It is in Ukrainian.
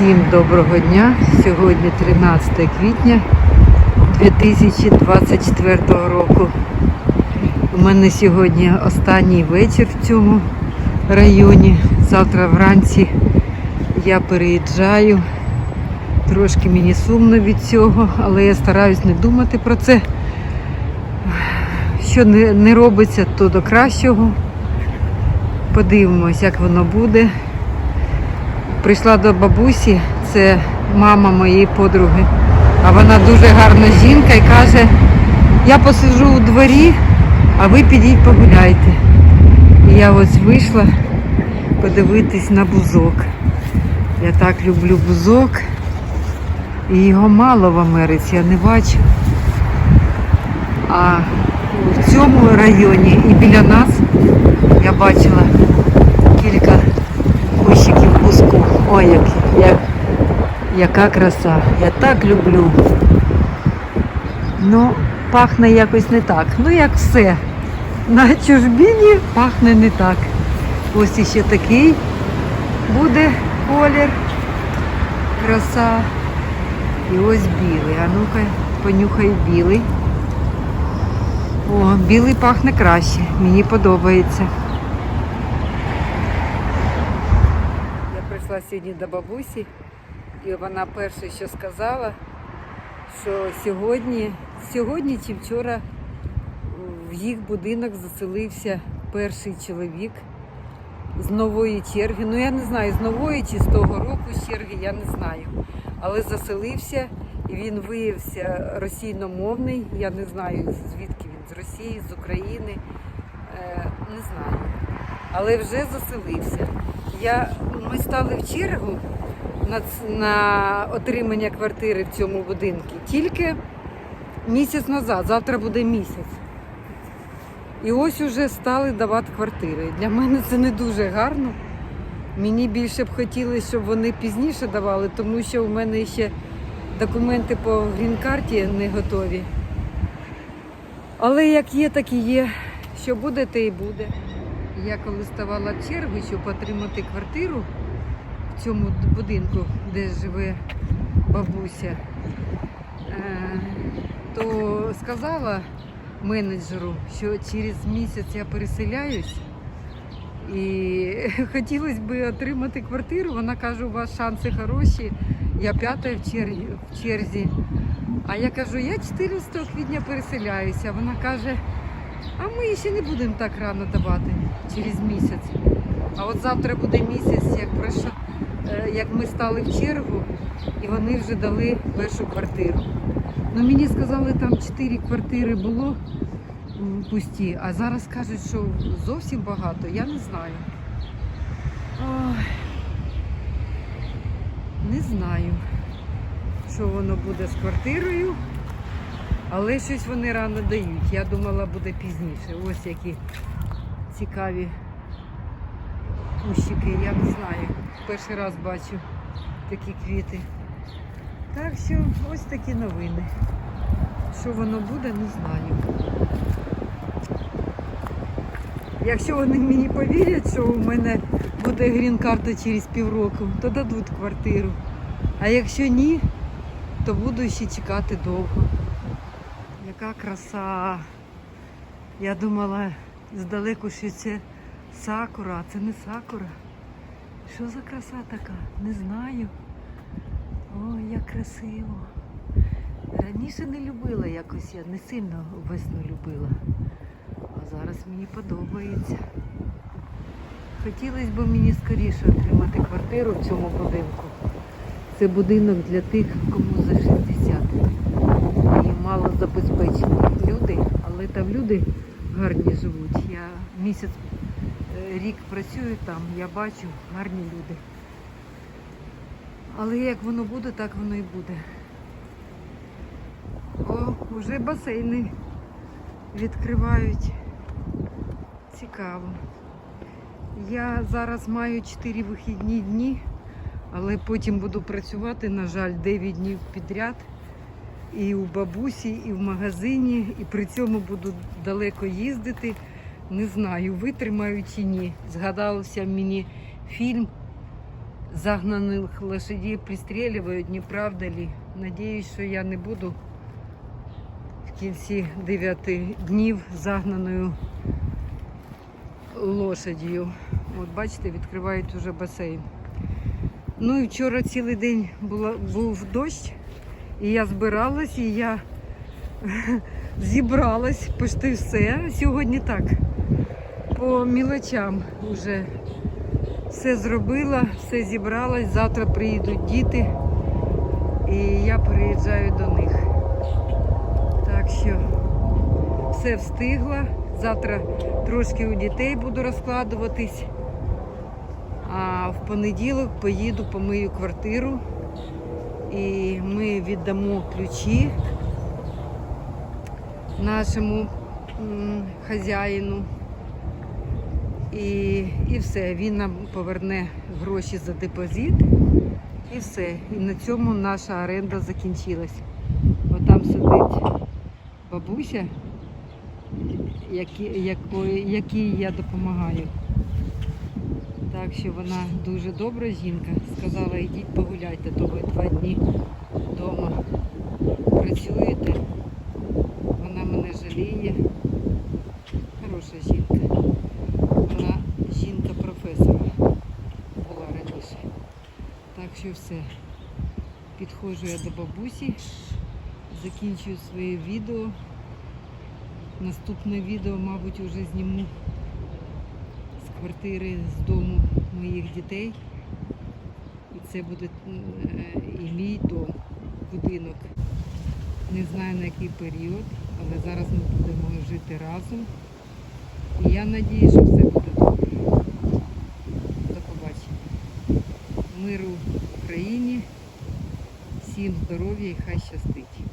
Всім доброго дня. Сьогодні 13 квітня 2024 року. У мене сьогодні останній вечір в цьому районі. Завтра вранці я переїжджаю. Трошки мені сумно від цього, але я стараюсь не думати про це. Що не, робиться, то до кращого. Подивимось, як воно буде. Прийшла до бабусі, це мама моєї подруги. А вона дуже гарна жінка і каже, я посиджу у дворі, а ви підіть погуляйте. І я ось вийшла подивитись на бузок. Я так люблю бузок. І його мало в Америці, я не бачу. А в цьому районі і біля нас я бачила кілька кущиків бузку. Ой, як, як, яка краса. Я так люблю. Ну, пахне якось не так. Ну, як все. На чужбіні пахне не так. Ось іще такий буде колір. Краса. І ось білий. А ну-ка, понюхай білий. О, білий пахне краще. Мені подобається. Я прийшла сьогодні до бабусі, і вона перше, що сказала, що сьогодні, сьогодні чи вчора в їх будинок заселився перший чоловік з нової черги. Ну я не знаю, з нової чи з того року з черги, я не знаю. Але заселився і він виявився російномовний. Я не знаю звідки він з Росії, з України. Е, не знаю. Але вже заселився. Я, ми стали в чергу на, на отримання квартири в цьому будинку тільки місяць назад, завтра буде місяць. І ось уже стали давати квартири. Для мене це не дуже гарно. Мені більше б хотілося, щоб вони пізніше давали, тому що в мене ще документи по грін-карті не готові. Але як є, так і є. Що буде, те і буде. Я коли ставала в чергу, щоб отримати квартиру цьому будинку, де живе бабуся, е, то сказала менеджеру, що через місяць я переселяюсь. І хотілося б отримати квартиру. Вона каже, у вас шанси хороші. Я п'ята в черзі, в черзі. А я кажу, я 14 квітня переселяюся. Вона каже, а ми ще не будемо так рано давати через місяць. А от завтра буде місяць, як пройшов, як ми стали в чергу, і вони вже дали першу квартиру. Ну мені сказали, там 4 квартири було пусті, а зараз кажуть, що зовсім багато, я не знаю. Не знаю, що воно буде з квартирою, але щось вони рано дають. Я думала, буде пізніше. Ось які цікаві кущики, я не знаю. Перший раз бачу такі квіти. Так що ось такі новини. Що воно буде, не знаю. Якщо вони мені повірять, що у мене буде грін-карта через півроку, то дадуть квартиру. А якщо ні, то буду ще чекати довго. Яка краса. Я думала здалеку, що це сакура, а це не сакура. Що за краса така? Не знаю. Ой, як красиво. Раніше не любила якось, я не сильно весну любила. А зараз мені подобається. Хотілося б мені скоріше отримати квартиру в цьому будинку. Це будинок для тих, кому за 60. І мало забезпечені люди, але там люди гарні живуть. Я місяць, рік працюю там, я бачу гарні люди. Але як воно буде, так воно і буде. О, вже басейни відкривають. Цікаво. Я зараз маю 4 вихідні дні, але потім буду працювати, на жаль, 9 днів підряд. І у бабусі, і в магазині, і при цьому буду далеко їздити. Не знаю, витримаю чи ні. Згадався мені фільм загнаних лошадей пристрілюють, не правда ли? Надіюсь, що я не буду в кінці 9 днів загнаною лошадью. От бачите, відкривають уже басейн. Ну і вчора цілий день була, був дощ, і я збиралась, і я зібралась почти все. Сьогодні так. По мілочам вже все зробила, все зібралась. Завтра приїдуть діти, і я приїжджаю до них. Так що все встигла. Завтра трошки у дітей буду розкладуватись. А в понеділок поїду, помию квартиру і ми віддамо ключі нашому хазяїну. І, і все, він нам поверне гроші за депозит. І все. І на цьому наша оренда закінчилась. Отам сидить бабуся, які, якої, якій я допомагаю. Так що вона дуже добра жінка. Сказала, йдіть погуляйте, то ви два дні вдома працюєте. Вона мене жаліє. Хороша жінка. Вона жінка професора була раніше. Так що все. Підходжу я до бабусі, закінчую своє відео. Наступне відео, мабуть, вже зніму з квартири, з дому моїх дітей. І це буде е, і мій дом, будинок. Не знаю на який період, але зараз ми будемо жити разом. І я надію, що все буде добре. До побачення. Миру Україні, всім здоров'я і хай щастить.